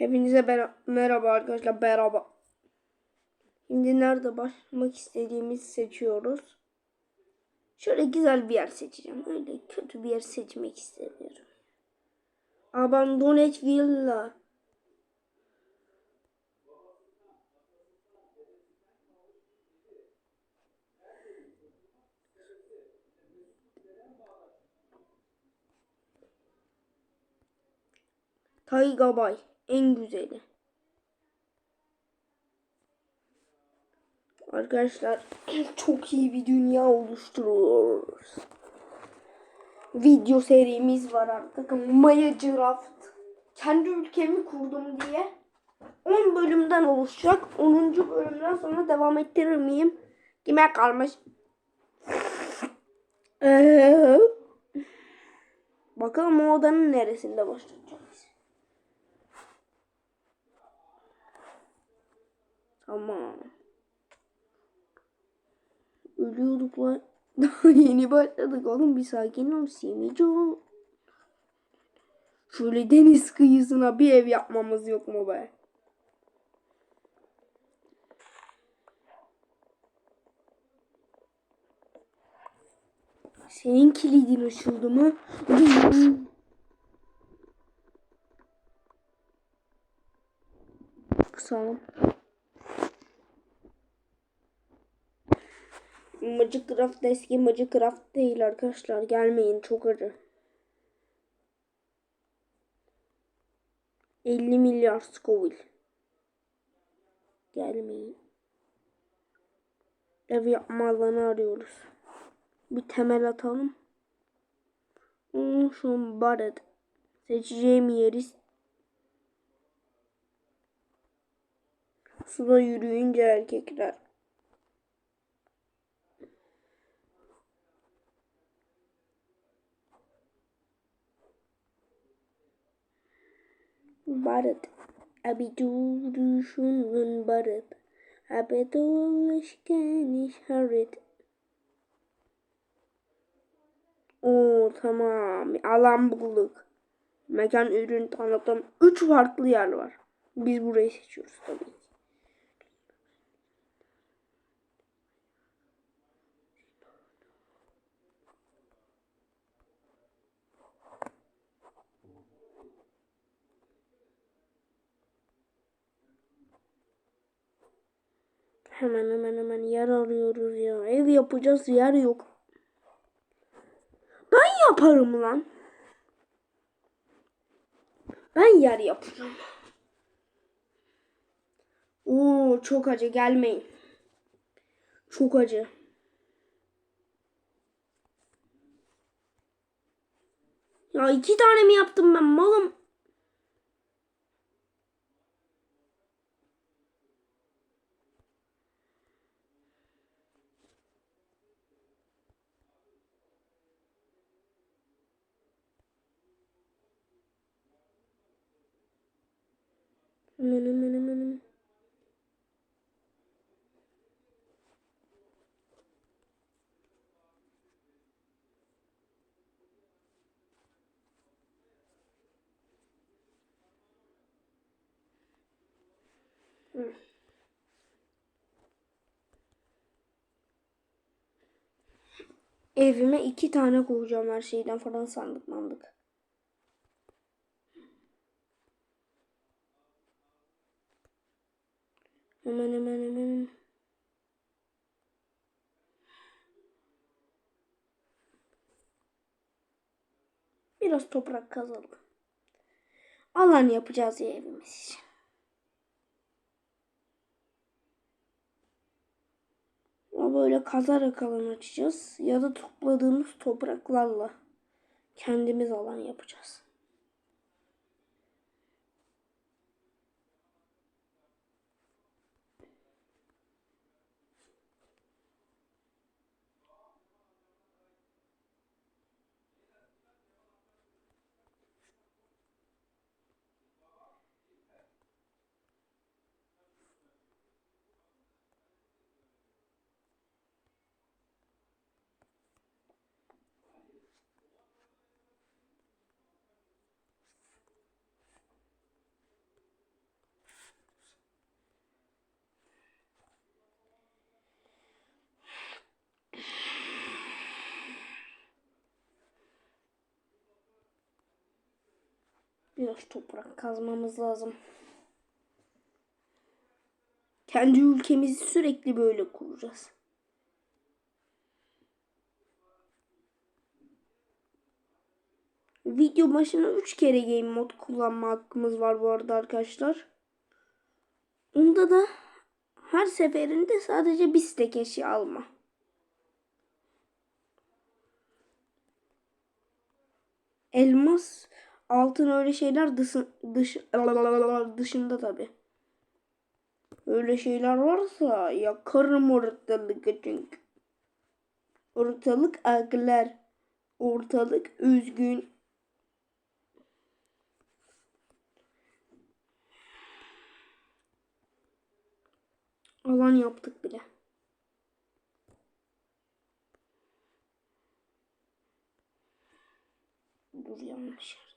Hepinize merhaba arkadaşlar. Merhaba. Şimdi nerede başlamak istediğimizi seçiyoruz. Şöyle güzel bir yer seçeceğim. Öyle kötü bir yer seçmek istemiyorum. Abandoned Villa. Tayga Bay en güzeli. Arkadaşlar çok iyi bir dünya oluşturuyoruz. Video serimiz var artık. Maya Craft. Kendi ülkemi kurdum diye 10 bölümden oluşacak. 10. bölümden sonra devam ettirir miyim? Kime kalmış? Ee, bakalım o odanın neresinde başlayacağız. Tamam. Ölüyorduk lan. Daha yeni başladık oğlum bir sakin ol Simico. Şöyle deniz kıyısına bir ev yapmamız yok mu be? Senin kilidin açıldı mı? Kısalım. Magic Craft eski Magic Craft değil arkadaşlar. Gelmeyin çok acı. 50 milyar Scoville. Gelmeyin. Ev yapma alanı arıyoruz. Bir temel atalım. Hmm, şu Barret. Seçeceğim yeri Suda yürüyünce erkekler. Barret. Abi duruşunun barret. Abi dolaşken işaret. Oo tamam. Alan bulduk. Mekan ürün tanıtım. Üç farklı yer var. Biz burayı seçiyoruz tabii Hemen hemen hemen yer arıyoruz ya. Ev yapacağız yer yok. Ben yaparım lan. Ben yer yapacağım. Oo çok acı gelmeyin. Çok acı. Ya iki tane mi yaptım ben malım? Hemen hemen. Hı. Evime iki tane koyacağım her şeyden falan sandık mandık. Hemen hemen hemen. Biraz toprak kazalım. Alan yapacağız ya evimiz için. Böyle kazarak alan açacağız. Ya da topladığımız topraklarla kendimiz alan yapacağız. Biraz toprak kazmamız lazım. Kendi ülkemizi sürekli böyle kuracağız. Video başına 3 kere game mod kullanma hakkımız var bu arada arkadaşlar. Onda da her seferinde sadece bir stek eşya alma. Elmas, altın öyle şeyler dışın, dış, dışında tabi. Öyle şeyler varsa yakarım ortalığı çünkü. Ortalık aklar. Ortalık üzgün. Alan yaptık bile. Dur yanlış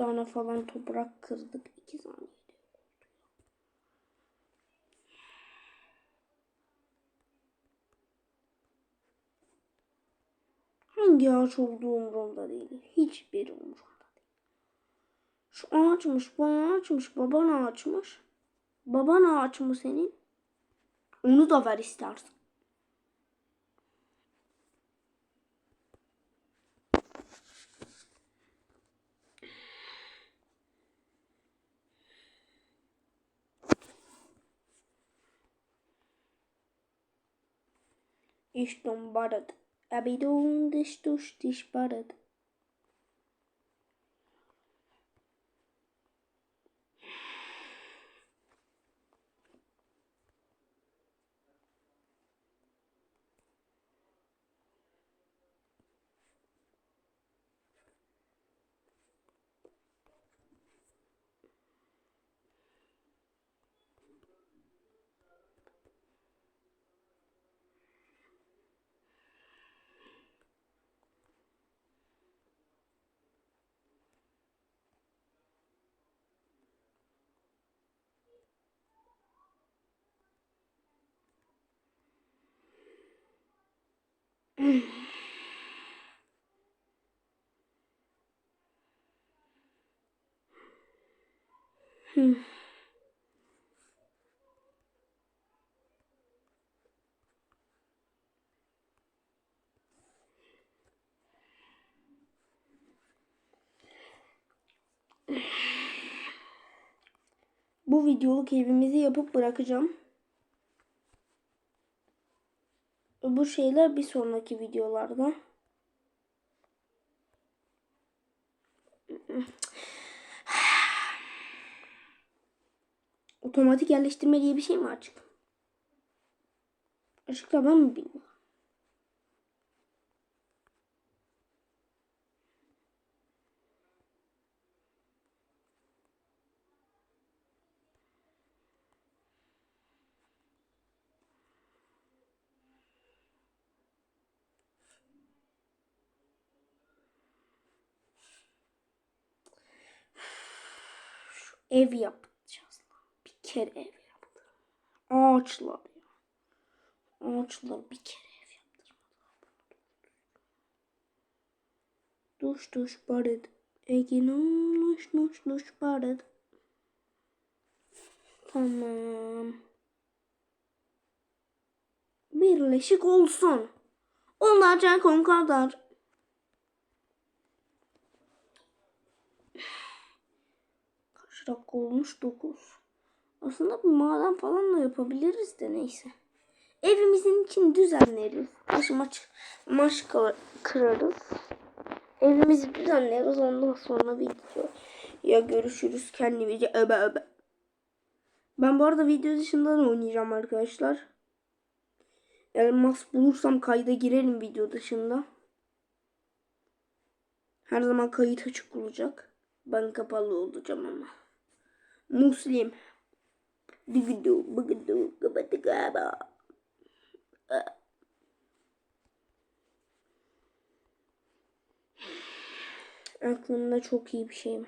tane falan toprak kırdık. 2 saniyede. Hangi ağaç olduğu umurumda değil. Hiçbir umurumda değil. Şu ağaçmış, bu ağaçmış, baban ağaçmış. Baban ağaç mı senin? Onu da ver istersen. Dichtung badet. Abidum dichtus dich badet. Bu videoluk evimizi yapıp bırakacağım. Bu şeyler bir sonraki videolarda. Otomatik yerleştirme diye bir şey mi açık? Açıkla ben mi bilmiyorum. Şu ev yapacağız. Bir kere ev yaptım. Ağaçlar. Ağaçlar bir kere ev yaptırmadılar. Duş duş barıd. Egin olmuş duş duş barıd. Tamam. Birleşik olsun. Olacak o kadar. Kaç dakika olmuş? 9. Aslında bir maden falan da yapabiliriz de neyse. Evimizin için düzenleriz. Baş maç, kırarız. Evimizi düzenleriz. Ondan sonra video ya görüşürüz. Kendimize öbe öbe. Ben bu arada video dışında da oynayacağım arkadaşlar. Elmas bulursam kayda girelim video dışında. Her zaman kayıt açık olacak. Ben kapalı olacağım ama. Muslim. Digidu, bıgıdu, gıbıdı gaba. Aklımda çok iyi bir şeyim.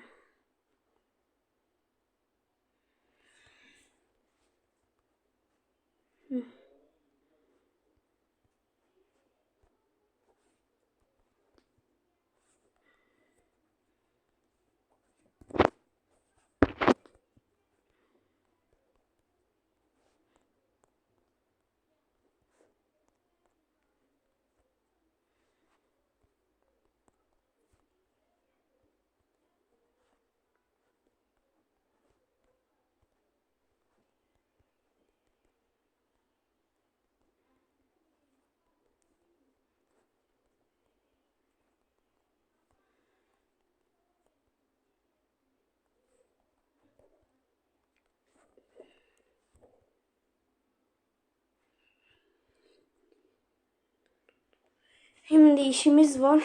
Şimdi işimiz var.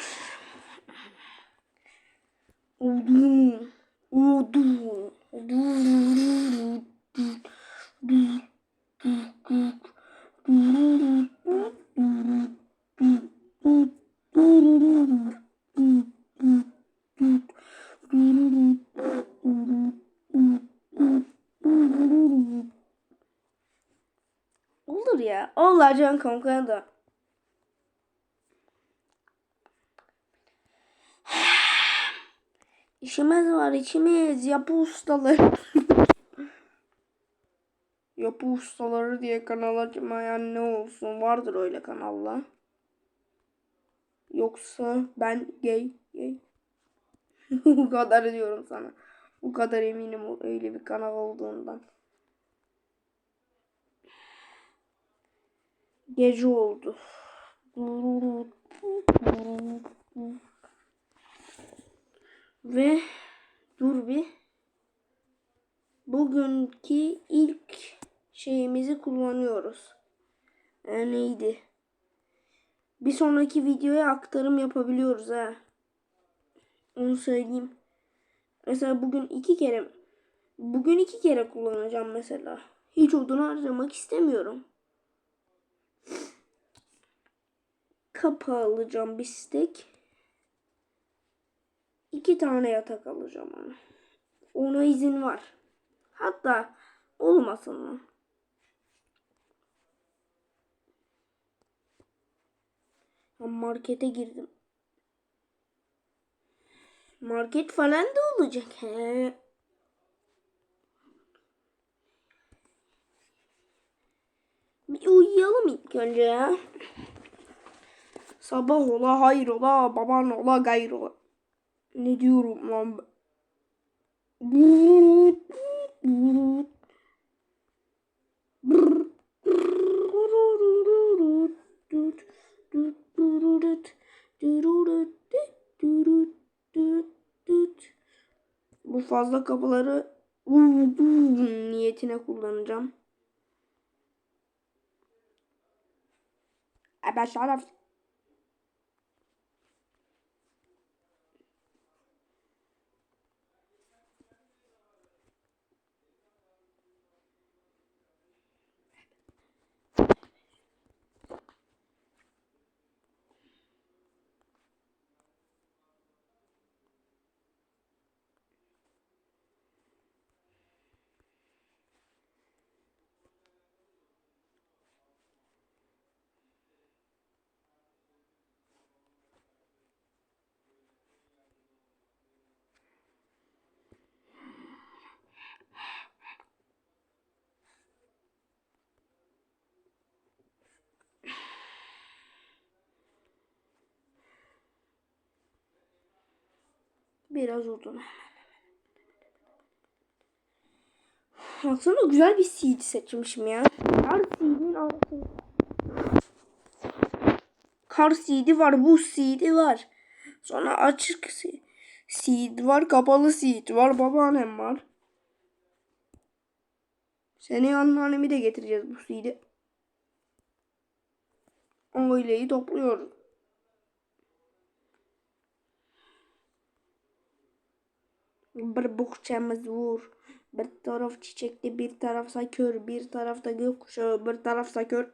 Odun. Odun. Olur ya. Olacak kanka da. İşimiz var içimiz yapı ustaları. yapı ustaları diye kanal açmayan ne olsun vardır öyle kanalla. Yoksa ben gay gay. Bu kadar diyorum sana. Bu kadar eminim öyle bir kanal olduğundan. Gece oldu. Ve dur bir. Bugünkü ilk şeyimizi kullanıyoruz. E, neydi? Bir sonraki videoya aktarım yapabiliyoruz ha. Onu söyleyeyim. Mesela bugün iki kere bugün iki kere kullanacağım mesela. Hiç odun harcamak istemiyorum. Kapı alacağım bir stek. İki tane yatak alacağım ona. Ona izin var. Hatta olmasın mı? Ben markete girdim. Market falan da olacak. He. Bir uyuyalım ilk önce ya. Sabah ola hayır ola baban ola gayr ola. Ne diyorum lan? Bu fazla kapıları niyetine kullanacağım. E ben Biraz odun. Aslında güzel bir seed seçmişim ya. Kar seed'in altında. Kar seed'i var, buz seed'i var. Sonra açık se- seed var, kapalı seed var, babaannem var. Seni anneannemi de getireceğiz bu seed'i. Aileyi topluyoruz. Bir bohçamız var. Bir taraf çiçekli, bir tarafsa kör, bir tarafta gökkuşağı, bir tarafsa kör.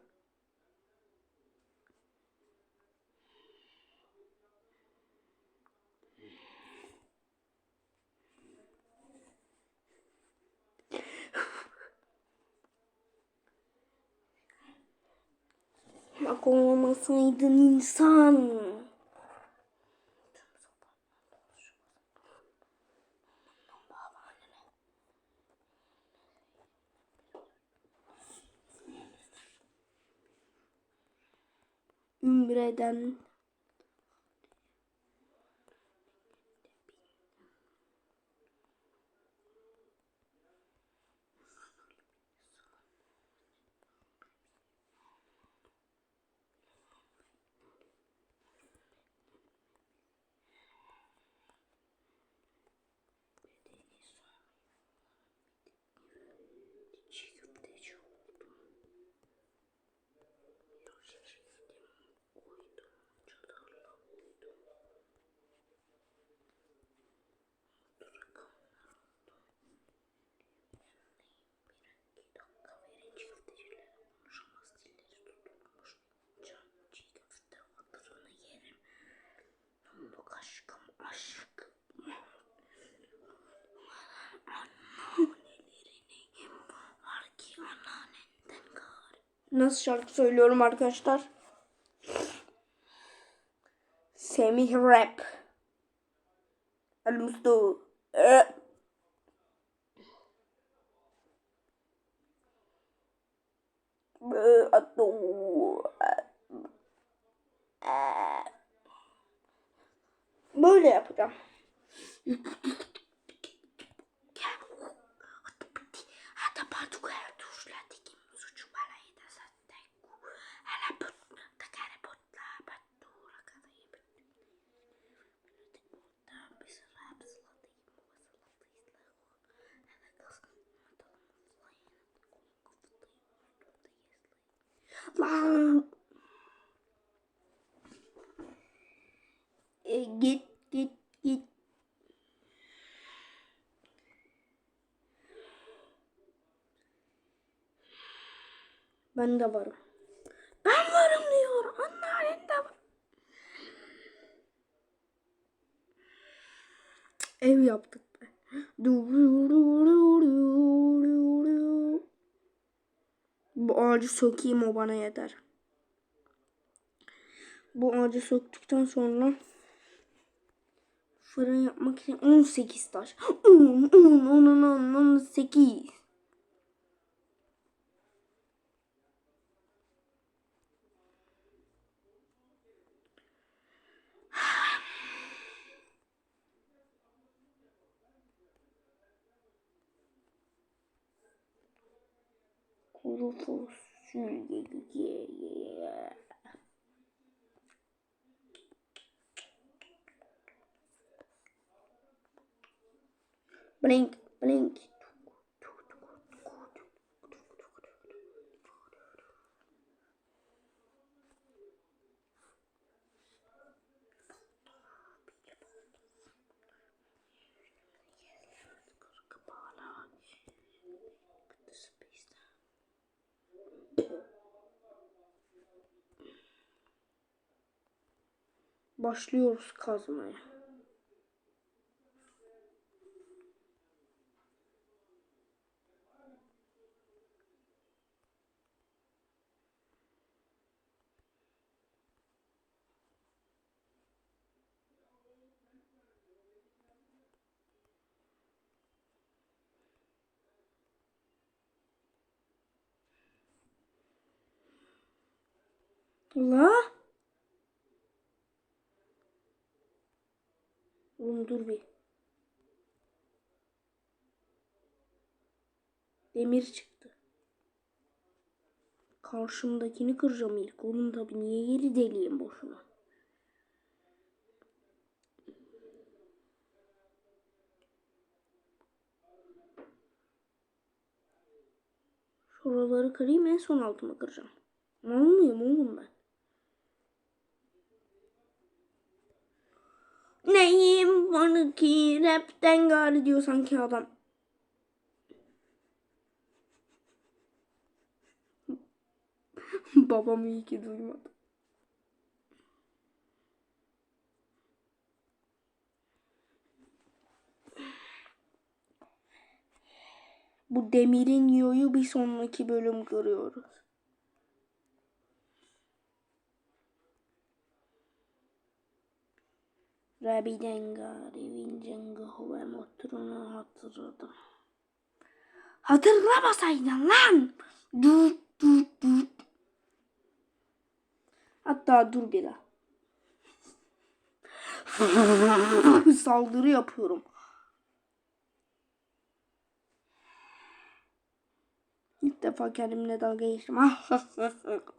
Bak olmasaydın insan. Then. Nasıl şarkı söylüyorum arkadaşlar? Semih Rap. Ee. Ee, atu. Ee. Böyle yapacağım. Lan. E, git git git. Ben de varım. Ben varım diyor. Anneannem de var. Ev yaptık be. Bu ağacı sökeyim o bana yeter. Bu ağacı söktükten sonra fırın yapmak için 18 taş. 10, 10, 10, 10, 18. Kuru. Blink, blink. Başlıyoruz kazmaya. La? Oğlum. Demir çıktı. Karşımdakini kıracağım ilk. Oğlum tabi niye yeri deliyim boşuna. Şuraları kırayım en son altıma kıracağım. Mal mıyım oğlum ben? Neyim var ki rapten gari diyor sanki adam. Babam iyi ki duymadı. Bu demirin yoyu bir sonraki bölüm görüyoruz. Rabiden gari vincenge ve motorunu hatırladım. Hatırlamasaydın lan. Dur dur dur. Hatta dur bir daha. Saldırı yapıyorum. İlk defa kendimle dalga geçtim.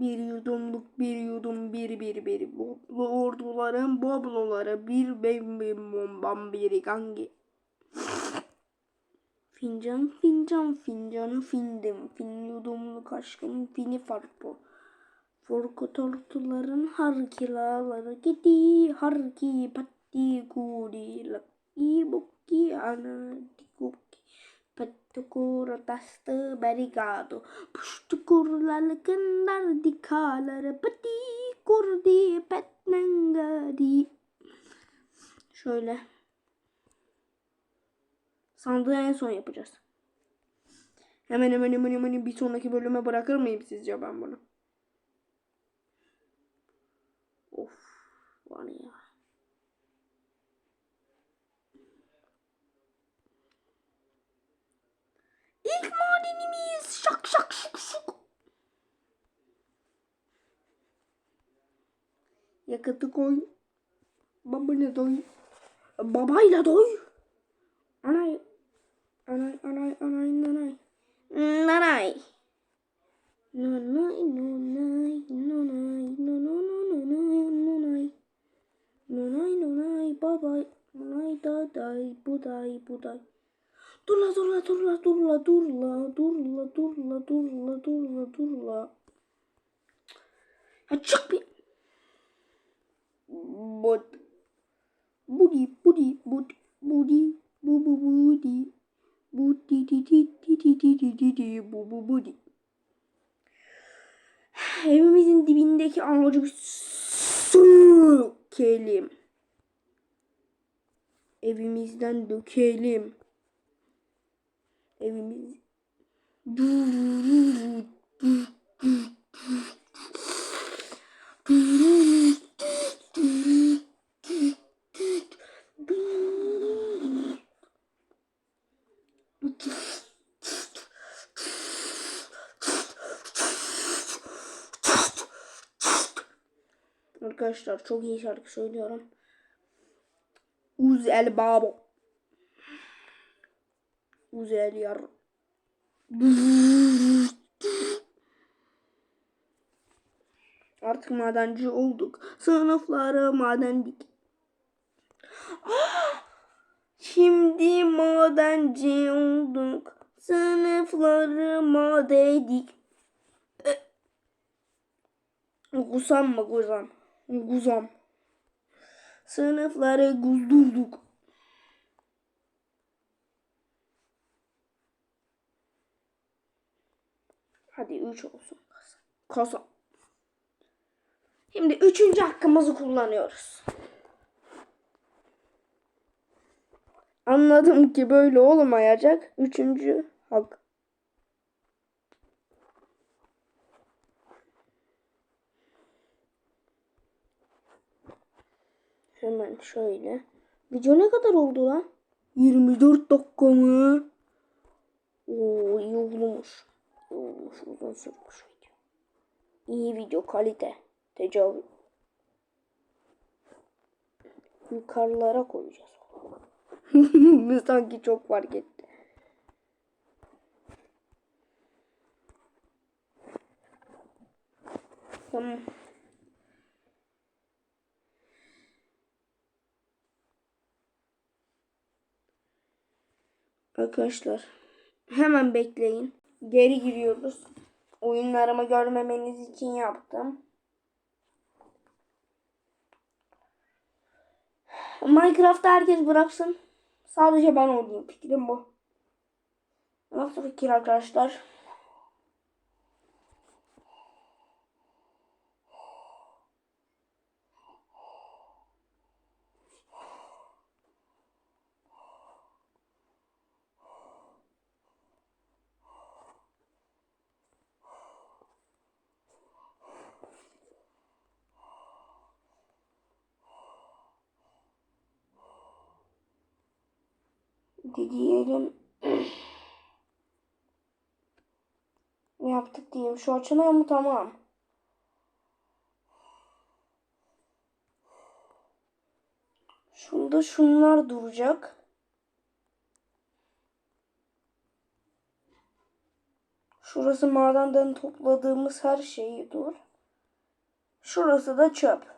bir yudumluk bir yudum bir bir bir boblu orduların bobloları bir bim bim bombam bir gangi. Fincan fincan fincanı findim fin yudumluk aşkım fini farpo. Forku tortuların harkilaları gidi harki patti kudi laki bukki ana dikuki pat Tucuro tasto barricado. Pushtukurlar kendar dikalar pati kurdi petnengadi. Şöyle. Sandığı en son yapacağız. Hemen hemen hemen hemen bir sonraki bölüme bırakır mıyım sizce ben bunu? Of var ya. Madenimiz şak şak şuk şuk. Yakıtı koy. Babayla doy. Babayla doy. Anay. Anay anay anay nanay. Nanay. Nanay nanay nanay nanay nanay nanay nanay babay nanay daday buday buday. Dur la dur la dur la dur la dur la dur la dur la dur la dur la dur la. Ya çık bir. Bud. Budi budi bud budi bu bu budi. Budi di di di di di di di di bu bu budi. Evimizin dibindeki ağacı bir sökelim. Evimizden dökelim. Evimiz Arkadaşlar çok iyi şarkı söylüyorum. Uzel Babo. Uzel yar. Artık madenci olduk. Sınıfları madendik. Şimdi madenci olduk. Sınıfları madedik. Gusam mı guzam? Guzam. Sınıfları guzdurduk. Hadi 3 olsun. Kasa. Şimdi üçüncü hakkımızı kullanıyoruz. Anladım ki böyle olmayacak. Üçüncü hak. Hemen şöyle. Video ne kadar oldu lan? 24 dakika mı? Oo iyi olmuş. Olmuş uzun sürmüş video. İyi video kalite. Tecavüz. Yukarılara koyacağız. Sanki çok fark etti. Tamam. Arkadaşlar hemen bekleyin. Geri giriyoruz. Oyunlarımı görmemeniz için yaptım. Minecraft'ta herkes bıraksın. Sadece ben oynayayım. Fikrim bu. Nasıl fikir arkadaşlar? Diyelim. Yaptık diyeyim. Şu açılıyor mu? Tamam. Şunda şunlar duracak. Şurası madenden topladığımız her şeyi dur. Şurası da çöp.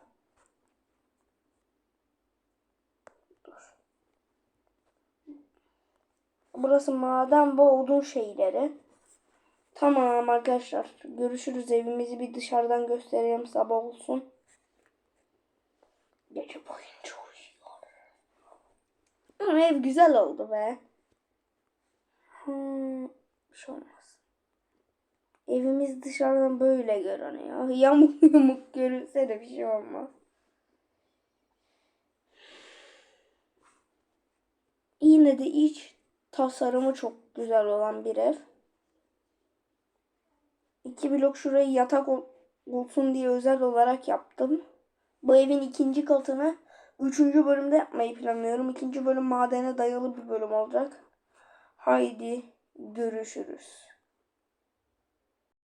Burası maden ve odun şeyleri. Tamam arkadaşlar. Görüşürüz. Evimizi bir dışarıdan göstereyim. Sabah olsun. Gece boyunca uyuyor. Ev güzel oldu be. Hmm. Şey olmaz. Evimiz dışarıdan böyle görünüyor. Yamuk yumuk görünse de bir şey olmaz. Yine de iç tasarımı çok güzel olan bir ev. İki blok şurayı yatak ol- olsun diye özel olarak yaptım. Bu evin ikinci katını üçüncü bölümde yapmayı planlıyorum. İkinci bölüm madene dayalı bir bölüm olacak. Haydi görüşürüz.